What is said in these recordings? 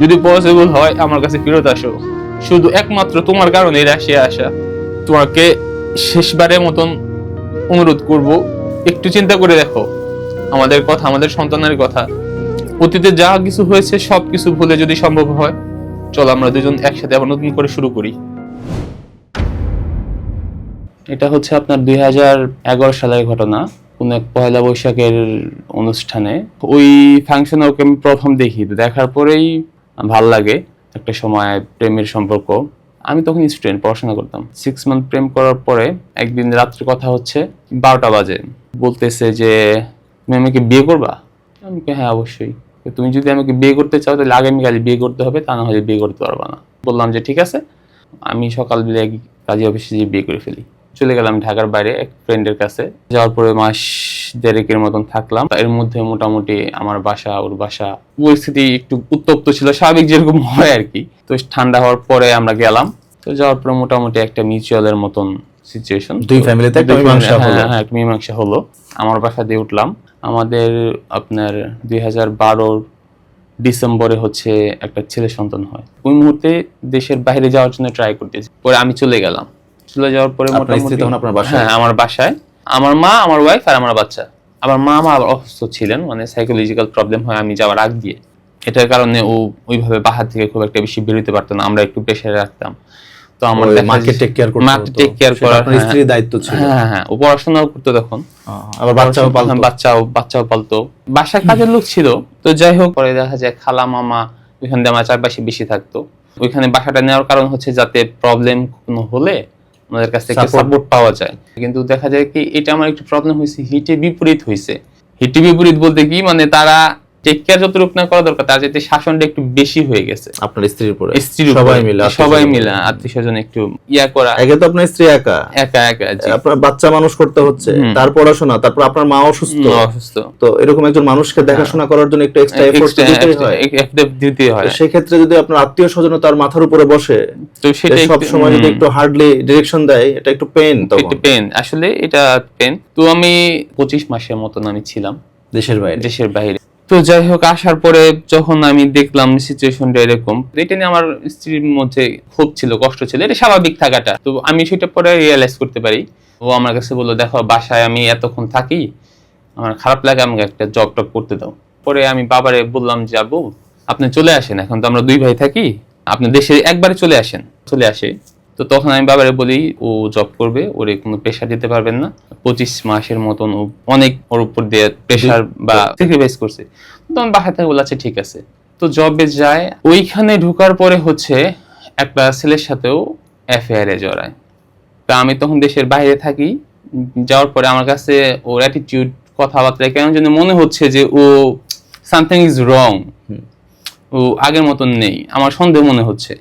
যদি পসিবল হয়, আমার কাছে ফেরত আসো। শুধু একমাত্র তোমার কারণে রাশিয়া আসা। তোমাকে শেষবারের মতন অনুরোধ করব, একটু চিন্তা করে দেখো। আমাদের কথা, আমাদের সন্তানের কথা। অতীতে যা কিছু হয়েছে, সব কিছু ভুলে যদি সম্ভব হয়, চলো আমরা দুজন একসাথে আবার নতুন করে শুরু করি। এটা হচ্ছে আপনার দুই হাজার এগারো সালের ঘটনা, কোন এক পয়লা বৈশাখের অনুষ্ঠানে। ওই ফাংশনে ওকে আমি প্রথম দেখি দেখার পরেই ভালো লাগে একটা সময় প্রেমের সম্পর্ক। আমি তখন স্টুডেন্ট পড়াশোনা করতাম। সিক্স মান্থ প্রেম করার পরে একদিন রাত্রে কথা হচ্ছে বারোটা বাজে। বলতেছে যে, তুমি আমাকে বিয়ে করবা? আমি হ্যাঁ অবশ্যই। তুমি যদি আমাকে বিয়ে করতে চাও, তাহলে আগামীকালে বিয়ে করতে হবে, তা না হলে বিয়ে করতে পারবা না। বললাম যে, ঠিক আছে। আমি সকাল বেলা কাজী অফিসে গিয়ে বিয়ে করে ফেলি। চলে গেলাম ঢাকার বাইরে এক ফ্রেন্ডের কাছে। যাওয়ার পরে মাস দেড়েকের মতন থাকলাম। এর মধ্যে মোটামুটি আমার বাসা ওর বাসা পরিস্থিতি একটু উত্তপ্ত ছিল স্বাভাবিক যেরকম হয় আর কি। তো ঠান্ডা হওয়ার পরে আমরা গেলাম। তো যাওয়ার পরে মোটামুটি একটা মিউচুয়ালের মতন সিচুয়েশন দুই ফ্যামিলিতে একটা মীমাংসা হলো। হ্যাঁ একটা মীমাংসা হলো। আমার বাসা দিয়ে উঠলাম। আমাদের আপনার দুই হাজার বারোর ডিসেম্বরে হচ্ছে একটা ছেলে সন্তান হয়। ওই মুহূর্তে দেশের বাইরে যাওয়ার জন্য ট্রাই করতেছি। পরে আমি চলে গেলাম। চলে যাওয়ার পরে মোটামুটি তখন আপনার বাসায়? হ্যাঁ আমার বাসায়। আমার মা আমার ওয়াইফ আর আমার বাচ্চা। আমার মা আমার অসুস্থ ছিলেন মানে সাইকোলজিক্যাল প্রবলেম হয় আমি যাওয়ার আগ দিয়ে। এটার কারণে ও ওইভাবে বাহার থেকে খুব একটা বেশি বেরোতে পারতো না আমরা একটু প্রেশারে রাখতাম। তো আমার মাকে টেক কেয়ার করতে মাকে টেক কেয়ার করার হ্যাঁ, স্ত্রীর দায়িত্ব ছিল। হ্যাঁ হ্যাঁ ও পড়াশোনাও করতো তখন। আবার বাচ্চাও পালতো। হ্যাঁ, বাচ্চাও বাচ্চাও পালতো। বাসার কাজের লোক ছিল তো যাই হোক পরে দেখা যায় খালা মামা ওইখান দিয়ে আমার চারপাশে বেশি থাকতো। ওইখানে বাসাটা নেওয়ার কারণ হচ্ছে যাতে প্রবলেম কোনো হলে আমাদের কাছ থেকে সাপোর্ট পাওয়া যায়। কিন্তু দেখা যায় কি এটা আমার একটু প্রবলেম হয়েছে হিটে বিপরীত হয়েছে হিটে বিপরীত বলতে কি মানে তারা টেক কেয়ার যতটুকু না করা দরকার তার যাতে শাসনটা একটু বেশি হয়ে গেছে। আপনার স্ত্রীর উপরে? স্ত্রীর সবাই মিলে সবাই মিলে আত্মীয় স্বজন একটু ইয়া করা। একে তো আপনার স্ত্রী একা? একা একা আপনার বাচ্চা মানুষ করতে হচ্ছে তার পড়াশোনা তারপর আপনার মা অসুস্থ। অসুস্থ। তো এরকম একজন মানুষকে দেখাশোনা করার জন্য একটু এক্সট্রা এফোর্ট হয়। দিতে হয়। তো সেক্ষেত্রে যদি আপনার আত্মীয় স্বজন তার মাথার উপরে বসে তো সেটা সব সময় যদি একটু হার্ডলি ডিরেকশন দেয় এটা একটু পেন তখন। একটু পেন আসলে এটা পেন তো আমি পঁচিশ মাসের মতন আমি ছিলাম। দেশের বাইরে। দেশের বাইরে। তো যাই হোক, আসার পরে যখন আমি দেখলাম সিচুয়েশনটা এরকম, এটা নিয়ে আমার স্ত্রীর মধ্যে ক্ষোভ ছিল, কষ্ট ছিল। এটা স্বাভাবিক থাকাটা। তো আমি সেটা পরে রিয়েলাইজ করতে পারি। ও আমার কাছে বলল, দেখো, বাসায় আমি এতক্ষণ থাকি, আমার খারাপ লাগে, আমাকে একটা জব টব করতে দাও। পরে আমি বাবারে বললাম যে যাব আপনি চলে আসেন। এখন তো আমরা দুই ভাই থাকি। আপনি দেশে একবারে চলে আসেন। চলে আসে। তো তখন আমি বাবারে বলি ও জব করবে ওরে কোনো প্রেশার দিতে পারবেন না। পঁচিশ মাসের মতন ও অনেক ওর উপর দিয়ে প্রেশার বা স্যাক্রিফাইস করছে। তখন বাসা থেকে বলে আচ্ছা ঠিক আছে। তো জবে যায় ওইখানে ঢোকার পরে হচ্ছে একটা ছেলের সাথেও অ্যাফেয়ারে জড়ায়। তা আমি তখন দেশের বাইরে থাকি যাওয়ার পরে আমার কাছে ওর অ্যাটিটিউড কথাবার্তা কেন যেন মনে হচ্ছে যে ও সামথিং ইজ রং ও আগের মতন নেই আমার সন্দেহ মনে হচ্ছে।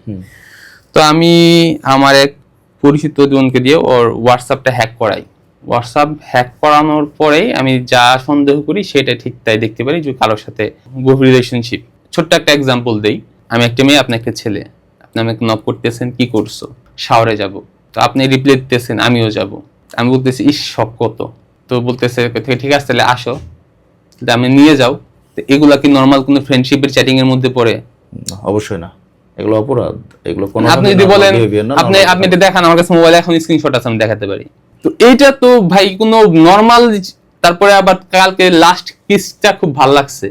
তো আমি আমার এক পরিচিত জনকে দিয়ে ওর হোয়াটসঅ্যাপটা হ্যাক করাই। হোয়াটসঅ্যাপ হ্যাক করানোর পরেই আমি যা সন্দেহ করি সেটা ঠিক তাই দেখতে পারি যে কারোর সাথে গভীর রিলেশনশিপ ছোট্ট একটা এক্সাম্পল দেই। আমি একটা মেয়ে আপনাকে ছেলে। আপনি আমাকে নক করতেছেন, কি করছ? শাওয়ারে যাব। তো আপনি রিপ্লাই দিতেছেন, আমিও যাব। আমি বলতেছি, ইস, শখ কত? তো বলতেছে "ঠিক- আছে, তাহলে আসো। আমি নিয়ে যাও। তো এগুলা কি নর্মাল কোনো ফ্রেন্ডশিপের চ্যাটিং এর মধ্যে পড়ে? অবশ্যই না। এগুলো অপরাধ। এগুলো কোনো আপনি যদি বলেন আপনি আপনি এটা দেখান আমার কাছে মোবাইলে এখন স্ক্রিনশট আছে আমি দেখাতে পারি। তো এইটা তো ভাই কোনো নর্মাল তারপরে আবার কালকে লাস্ট কিসটা খুব ভালো লাগছে।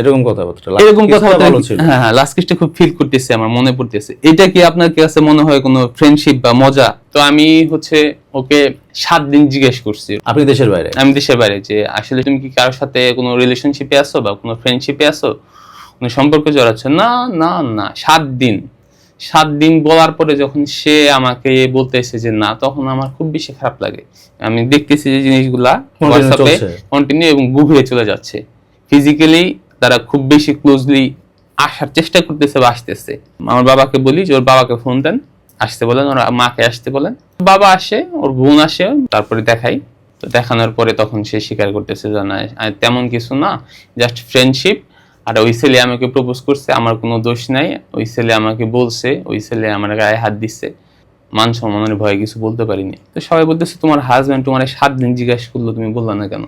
এরকম কথাবার্তা। এরকম কিসটা কথা ভালো ছিল। হ্যাঁ হ্যাঁ লাস্ট কিসটা খুব ফিল করতেছে আমার মনে পড়তেছে। এটা কি আপনার কাছে মনে হয় কোনো ফ্রেন্ডশিপ বা মজা? তো আমি হচ্ছে ওকে সাত দিন জিজ্ঞেস করছি। আপনি দেশের বাইরে? আমি দেশের বাইরে যে আসলে তুমি কি কারোর সাথে কোনো রিলেশনশিপে আছো বা কোনো ফ্রেন্ডশিপে আছো? সম্পর্কে জড়াচ্ছ না না না সাত দিন। সাত দিন বলার পরে যখন সে আমাকে বলতেছে যে না তখন আমার খুব বেশি খারাপ লাগে। আমি দেখতেছি যে জিনিসগুলা হোয়াটসঅ্যাপে কন্টিনিউ এবং গভীরে চলে যাচ্ছে। ফিজিক্যালি তারা খুব বেশি ক্লোজলি আসার চেষ্টা করতেছে বা আসতেছে। আমার বাবাকে বলি যে ওর বাবাকে ফোন দেন আসতে বলেন ওর মাকে আসতে বলেন। বাবা আসে ওর বোন আসে তারপরে দেখাই। তো দেখানোর পরে তখন সে স্বীকার করতেছে যে না তেমন কিছু না জাস্ট ফ্রেন্ডশিপ আর ওই ছেলে আমাকে প্রপোজ করছে আমার কোনো দোষ নাই। ওই ছেলে আমাকে বলছে ওই ছেলে আমার গায়ে হাত দিচ্ছে। মান সম্মানের ভয়ে কিছু বলতে পারিনি। তো সবাই বলতেছে তোমার হাজব্যান্ড তোমার সাত দিন জিজ্ঞাসা করল তুমি বললা না কেন?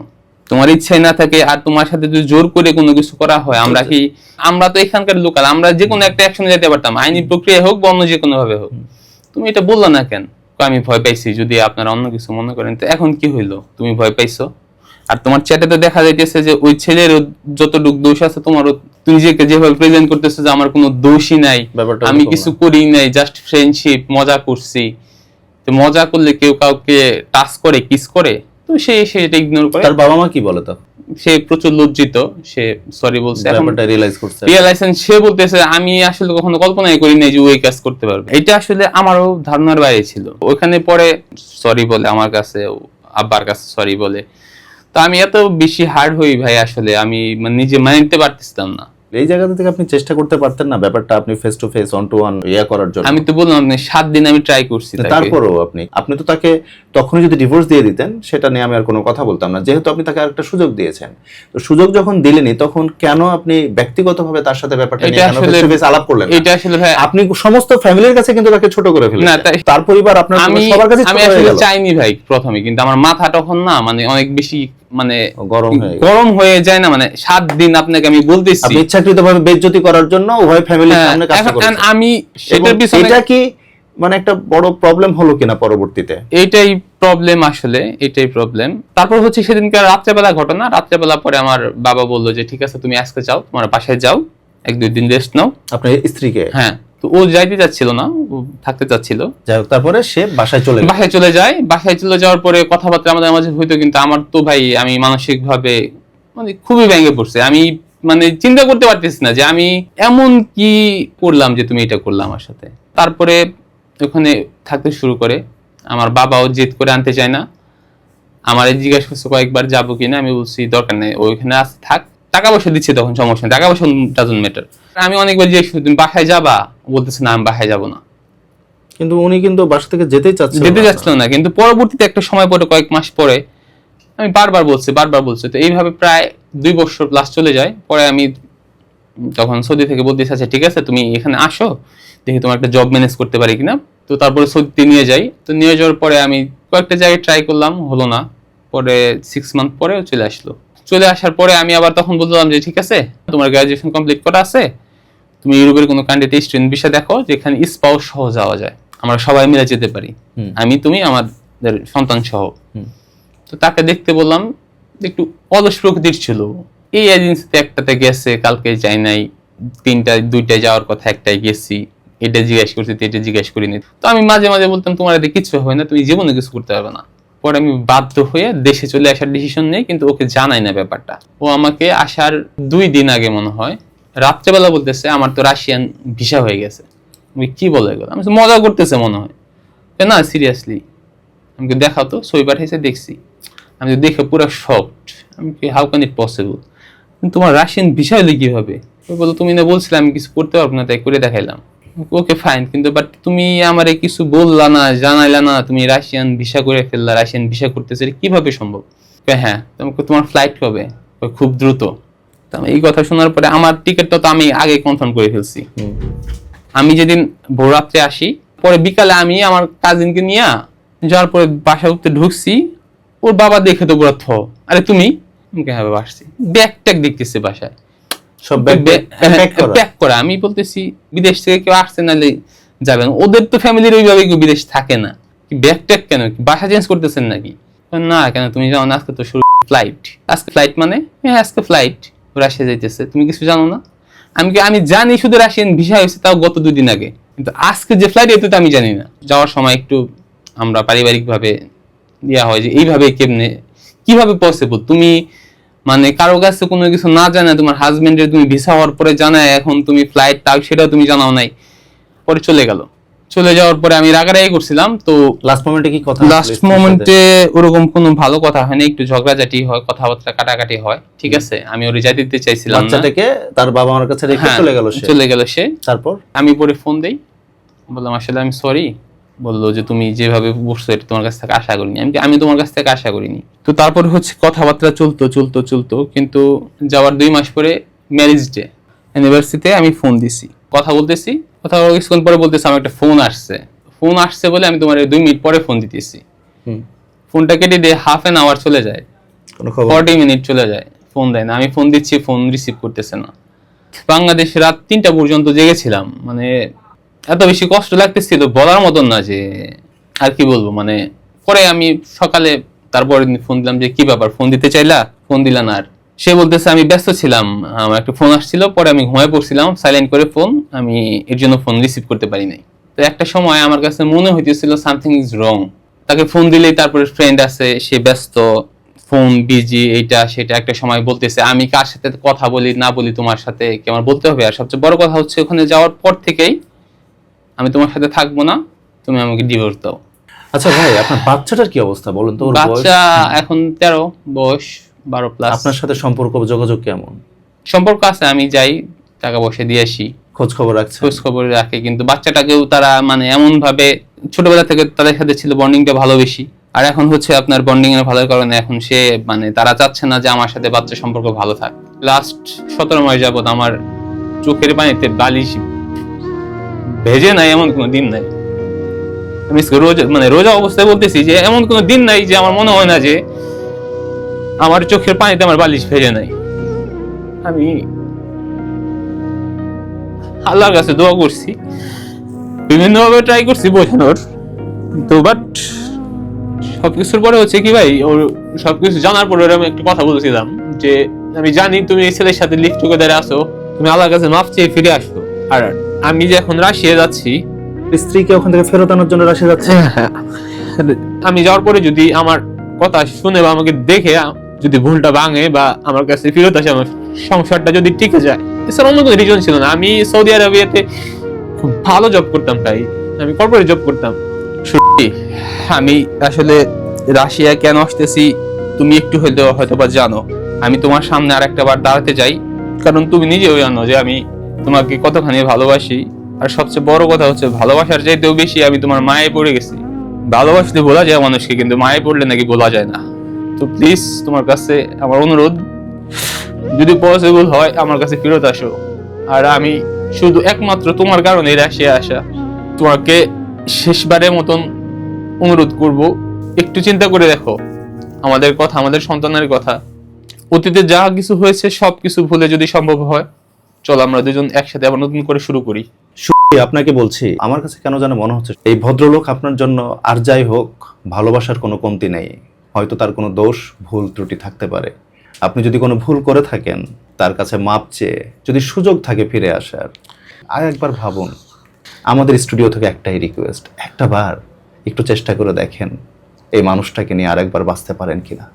তোমার ইচ্ছাই না থাকে আর তোমার সাথে যদি জোর করে কোনো কিছু করা হয় আমরা কি আমরা তো এখানকার লোকাল আমরা যে কোনো একটা অ্যাকশনে যেতে পারতাম আইনি প্রক্রিয়া হোক বা অন্য যে কোনো ভাবে হোক তুমি এটা বললা না কেন? আমি ভয় পাইছি যদি আপনারা অন্য কিছু মনে করেন তো এখন কি হইল? তুমি ভয় পাইছো? আর তোমার চ্যাটে তো দেখা যাইতেছে যে ওই ছেলের যতটুকু দোষ আছে তোমারও তুমি নিজেকে যেভাবে প্রেজেন্ট করতেছো যে আমার কোনো দোষই নাই। আমি কিছু করি নাই জাস্ট ফ্রেন্ডশিপ মজা করছি। তো মজা করলে কেউ কাউকে টাচ করে কিস করে তো সে সেটা ইগনোর করে। তার বাবা মা কি বলে তো সে প্রচুর লজ্জিত সে সরি বলছে। ব্যাপারটা রিয়েলাইজ করছে। রিয়েলাইজেশন সে বলতেছে আমি আসলে কখনো কল্পনাই করি নাই যে ওই কাজ করতে পারবে। এটা আসলে আমারও ধারণার বাইরে ছিল। ওখানে পরে সরি বলে আমার কাছে আব্বার কাছে সরি বলে। তো আমি এত বেশি হার্ড হই ভাই আসলে আমি মানে নিজে মানে নিতে পারতেছিলাম না। এই জায়গা থেকে আপনি চেষ্টা করতে পারতেন না ব্যাপারটা আপনি face to face on to one yeah করার জন্য? আমি তো বললাম আপনি সাত দিন আমি ট্রাই করছি। তারপরেও আপনি আপনি তো তাকে তখনই যদি ডিভোর্স দিয়ে দিতেন সেটা নিয়ে আমি আর কোনো কথা বলতাম না। যেহেতু আপনি তাকে আরেকটা সুযোগ দিয়েছেন তো সুযোগ যখন দিলেনি তখন কেন আপনি ব্যক্তিগতভাবে তার সাথে ব্যাপারটা নিয়ে কেন ফেস টু ফেস আলাপ করলেন এটা আসলে ভাই আপনি সমস্ত ফ্যামিলির কাছে কিন্তু তাকে ছোট করে ফেলেছেন। না, তার পরিবার আপনার আমি সবার কাছে আমি ছোট হয়ে আসলে চাইনি ভাই প্রথমে কিন্তু আমার মাথা তখন না মানে অনেক বেশি মানে গরম গরম হয়ে যায় না? মানে সাত দিন আপনাকে আমি বলতেছি। ইচ্ছাকৃতভাবে বেজ্জতি করার জন্য উভয় ফ্যামিলির সামনে কাজটা এখন- আমি সেটার পিছনে এটা কি মানে একটা বড় প্রবলেম হলো কিনা পরবর্তীতে? এইটাই প্রবলেম আসলে এটাই প্রবলেম তারপর হচ্ছে সেদিনকার রাত্রেবেলা ঘটনা। রাত্রেবেলা পরে আমার বাবা বলল যে ঠিক আছে তুমি আজকে যাও তোমার বাসায় যাও। এক দুই দিন রেস্ট নাও। আপনার স্ত্রীকে? হ্যাঁ। তো ও যাইতে চাচ্ছিল না ও থাকতে চাচ্ছিল। যাই হোক তারপরে সে বাসায় চলে বাসায় চলে যায় বাসায় চলে যাওয়ার পরে কথাবার্তা আমাদের মাঝে হইতো কিন্তু আমার তো ভাই আমি মানসিক ভাবে মানে খুবই ভেঙে পড়ছে। আমি মানে চিন্তা করতে পারতেছি না যে আমি এমন কি করলাম যে তুমি এটা করলাম আমার সাথে। তারপরে ওখানে থাকতে শুরু করে। আমার বাবাও জেদ করে আনতে চায় না। আমার জিজ্ঞাসা করছে কয়েকবার যাব কিনা আমি বলছি দরকার নেই ওইখানে আস থাক টাকা পয়সা দিচ্ছে তখন সমস্যা নেই টাকা পয়সা ডাজন ম্যাটার আমি অনেকবার জিজ্ঞেস তুমি বাসায় যাবা? বলতেছে না আমি বাসায় যাব না। কিন্তু উনি কিন্তু বাসা থেকে যেতেই চাচ্ছিল যেতে না। যাচ্ছিল না কিন্তু পরবর্তীতে একটা সময় পরে কয়েক মাস পরে আমি বারবার বলছি বারবার বলছি। তো এইভাবে প্রায় দুই বছর প্লাস চলে যায়। পরে আমি তখন সৌদি থেকে বলতে আচ্ছা ঠিক আছে তুমি এখানে আসো দেখি তোমার একটা জব ম্যানেজ করতে পারি কিনা। তো তারপরে সৌদিতে নিয়ে যাই। তো নিয়ে যাওয়ার পরে আমি কয়েকটা জায়গায় ট্রাই করলাম হলো না। পরে সিক্স মান্থ পরে ও চলে আসলো। চলে আসার পরে আমি আবার তখন বললাম যে ঠিক আছে তোমার গ্রাজুয়েশন কমপ্লিট করা আছে। তুমি ইউরোপের কোনো কান্ট্রিতে স্টুডেন্ট বিষয় দেখো যেখানে স্পাউস সহ যাওয়া যায়। আমরা সবাই মিলে যেতে পারি। আমি তুমি আমাদের সন্তান সহ। তো তাকে দেখতে বললাম একটু অলস প্রকৃতির ছিল। এই এজেন্সিতে একটাতে গেছে কালকে যাই নাই। তিনটা দুইটায় যাওয়ার কথা একটাই গেছি। এটা জিজ্ঞেস করছি এটা জিজ্ঞেস করিনি। তো আমি মাঝে মাঝে বলতাম তোমার এতে কিছু হবে না তুমি জীবনে কিছু করতে পারবে না। পরে আমি বাধ্য হয়ে দেশে চলে আসার ডিসিশন নেই, কিন্তু ওকে জানাই না ব্যাপারটা। ও আমাকে আসার দুই দিন আগে মনে হয়, রাত্রেবেলা বলতেছে, আমার তো রাশিয়ান ভিসা হয়ে গেছে। আমি কি বলে এগুলো আমি মজা করতেছে মনে হয়। না সিরিয়াসলি আমাকে দেখাও তো, ছবি পাঠাইছে, দেখছি। আমি তো দেখে পুরো শকড আমি কি হাউ ক্যান ইট পসিবল তোমার রাশিয়ান ভিসা হলে কীভাবে ও বলল, তুমি না বলছিলে আমি কিছু করতে পারব না, তাই করে দেখাইলাম। ওকে ফাইন কিন্তু বাট তুমি আমারে কিছু বললা না জানাইলা না তুমি রাশিয়ান ভিসা করে ফেললা রাশিয়ান ভিসা করতেছে কীভাবে সম্ভব? হ্যাঁ তোমাকে তোমার ফ্লাইট কবে? খুব দ্রুত। এই কথা শোনার পরে আমার টিকিটটা তো আমি আগে কনফার্ম করে ফেলছি। আমি যেদিন ভোর রাত্রে আসি পরে বিকালে আমি আমার কাজিনকে নিয়ে যাওয়ার পরে বাসা উঠতে ঢুকছি ওর বাবা দেখে তো পুরো থ আরে তুমি? হ্যাঁ আসছি। ব্যাগ ট্যাগ দেখতেছে বাসায়। সব প্যাক করা। আমি বলতেছি বিদেশ থেকে কেউ আসছে নাহলে যাবেন। ওদের তো ফ্যামিলির ওইভাবে কেউ বিদেশ থাকে না। ব্যাগ ট্যাগ কেন? বাসা চেঞ্জ করতেছেন নাকি? না কেন? তুমি জানো আজকে তো শুরু ফ্লাইট আজকে ফ্লাইট মানে? হ্যাঁ আজকে ফ্লাইট রাশিয়া যাইতেছে। তুমি কিছু জানো না? আমি কি আমি জানি শুধু রাশিয়ান ভিসা হয়েছে তাও গত দুদিন আগে। কিন্তু আজকে যে ফ্লাইট এতে তো আমি জানি না। যাওয়ার সময় একটু আমরা পারিবারিকভাবে দেওয়া হয় যে এইভাবে কেমনে কীভাবে পসিবল তুমি মানে কারও কাছে কোনো কিছু না জানা তোমার হাজবেন্ডের তুমি ভিসা হওয়ার পরে জানায় এখন তুমি ফ্লাইট তাও সেটাও তুমি জানাও নাই। পরে চলে গেল। চলে যাওয়ার পরে আমি রাগারাগি করছিলাম তো লাস্ট মোমেন্টে কি কথা লাস্ট মোমেন্টে ওরকম কোনো ভালো কথা হয়নি একটু ঝগড়াঝাটি হয় কথাবার্তা কাটাকাটি হয় ঠিক আছে? আমি ওরে যাই দিতে চাইছিলাম বাচ্চাটাকে তার বাবা মার কাছে রেখে হ্যাঁ, চলে গেল সে। চলে গেল সে। তারপর? আমি পরে ফোন দেই বললাম আসলে আমি সরি বলল যে তুমি যেভাবে বসছো এটা তোমার কাছ থেকে আশা করিনি। আমি আমি তোমার কাছ থেকে আশা করিনি। তো তারপর হচ্ছে কথাবার্তা চলতো চলতো চলতো কিন্তু যাওয়ার দুই মাস পরে ম্যারেজ ডে ইউনিভার্সিটিতে আমি ফোন দিছি। কথা বলতেছি কথা বলার কিছুক্ষণ পরে বলতেছি আমার একটা ফোন আসছে। ফোন আসছে বলে আমি তোমার দুই মিনিট পরে ফোন দিতেছি। হুম। ফোনটা কেটে দিয়ে হাফ অ্যান আওয়ার চলে যায়। ফর্টি মিনিট চলে যায় ফোন দেয় না। আমি ফোন দিচ্ছি ফোন রিসিভ করতেছে না। বাংলাদেশ রাত তিনটা পর্যন্ত জেগেছিলাম। মানে এত বেশি কষ্ট লাগতেছিল, বলার মতন না যে আর কি বলব মানে পরে আমি সকালে তারপরে ফোন দিলাম যে, কি ব্যাপার ফোন দিতে চাইলা? ফোন দিলা না আর। সে বলতেছে, আমি ব্যস্ত ছিলাম, আমার একটা ফোন আসছিল, পরে আমি ঘুমায় পড়ছিলাম সাইলেন্ট করে ফোন আমি এর জন্য ফোন রিসিভ করতে পারি নাই। তো একটা সময় আমার কাছে মনে হইতেছিল সামথিং ইজ রং তাকে ফোন দিলেই তারপরে ফ্রেন্ড আছে, সে ব্যস্ত ফোন বিজি এইটা, সেটা একটা সময় বলতেছে, আমি কার সাথে কথা বলি, না বলি তোমার সাথে, কি আমার বলতে হবে? আর সবচেয়ে বড় কথা হচ্ছে, ওখানে যাওয়ার পর থেকেই আমি তোমার সাথে থাকব না তুমি আমাকে ডিভোর্স দাও। আচ্ছা ভাই আপনার বাচ্চাটার কি অবস্থা বলুন তো? বাচ্চা এখন তেরো বয়স বারো প্লাস আপনার সাথে সম্পর্ক যোগাযোগ কেমন? সম্পর্ক আছে আমি যাই টাকা পয়সা দিয়ে আসি। খোঁজ খবর রাখছেন? খোঁজ খবর রাখে কিন্তু বাচ্চাটাকেও তারা মানে এমন ভাবে ছোটবেলা থেকে তাদের সাথে ছিল বন্ডিংটা ভালো বেশি। আর এখন হচ্ছে আপনার বন্ডিং এর ভালো কারণে এখন সে মানে তারা চাচ্ছে না যে আমার সাথে বাচ্চা সম্পর্ক ভালো থাক। লাস্ট সতেরো মাস যাবত আমার চোখের পানিতে বালিশ ভেজে নাই, এমন কোনো দিন নাই। আমি রোজা মানে রোজা অবস্থায় বলতেছি যে, এমন কোনো দিন নাই যে আমার মনে হয় না যে আমার চোখের পানিতে আমার বালিশ ভেজে নাই। আমি আল্লাহর কাছে দোয়া করছি। বিভিন্নভাবে ট্রাই করছি বোঝানোর তো বাট সবকিছুর পরে হচ্ছে কি ভাই, ওর সবকিছু জানার পরে আমি একটা কথা বলছিলাম যে, আমি জানি তুমি এই ছেলের সাথে লিফট টুগেদারে আসো তুমি আল্লাহর কাছে মাফ চেয়ে ফিরে আসো আর আমি যে এখন রাশিয়া যাচ্ছি স্ত্রীকে ওখান থেকে ফেরত আনার জন্য রাশি যাচ্ছে আমি যাওয়ার পরে যদি আমার কথা শুনে বা আমাকে দেখে যদি ভুলটা ভাঙে বা আমার কাছে ফেরত আসে আমার সংসারটা যদি টিকে যায় এছাড়া অন্য কোনো রিজন ছিল না। আমি সৌদি আরবিয়াতে খুব ভালো জব করতাম তাই। আমি কর্পোরেট জব করতাম। সত্যি আমি আসলে রাশিয়া কেন আসতেছি তুমি একটু হলেও হয়তো বা জানো। আমি তোমার সামনে আর একটা বার দাঁড়াতে চাই। কারণ তুমি নিজেও জানো যে আমি তোমাকে কতখানি ভালোবাসি, আর সবচেয়ে বড় কথা হচ্ছে ভালোবাসার চাইতেও বেশি আমি তোমার মায়ে পড়ে গেছি। ভালোবাসলে বলা যায় মানুষকে, কিন্তু মায়ে পড়লে নাকি বলা যায় না। তো প্লিজ তোমার কাছে আমার অনুরোধ, যদি পসিবল হয় আমার কাছে ফেরত আসো। আর আমি শুধু একমাত্র তোমার কারণে রাশিয়া আসা, তোমাকে শেষবারের মতন অনুরোধ করব, একটু চিন্তা করে দেখো। আমাদের কথা, আমাদের সন্তানের কথা। অতীতে যা কিছু হয়েছে সব কিছু ভুলে যদি সম্ভব হয় চলো, আমরা দুজন একসাথে আবার নতুন করে শুরু করি। আপনাকে বলছি, আমার কাছে কেন যেন মনে হচ্ছে এই ভদ্রলোক আপনার জন্য আর যাই হোক, ভালোবাসার কোনো কমতি নেই। হয়তো তার কোনো দোষ, ভুল, ত্রুটি থাকতে পারে। আপনি যদি কোনো ভুল করে থাকেন, তার কাছে মাপ চেয়ে যদি সুযোগ থাকে ফিরে আসার, আর একবার ভাবুন, আমাদের স্টুডিও থেকে একটাই রিকোয়েস্ট একটা বার একটু চেষ্টা করে দেখেন, এই মানুষটাকে নিয়ে আরেকবার বাঁচতে পারেন কিনা।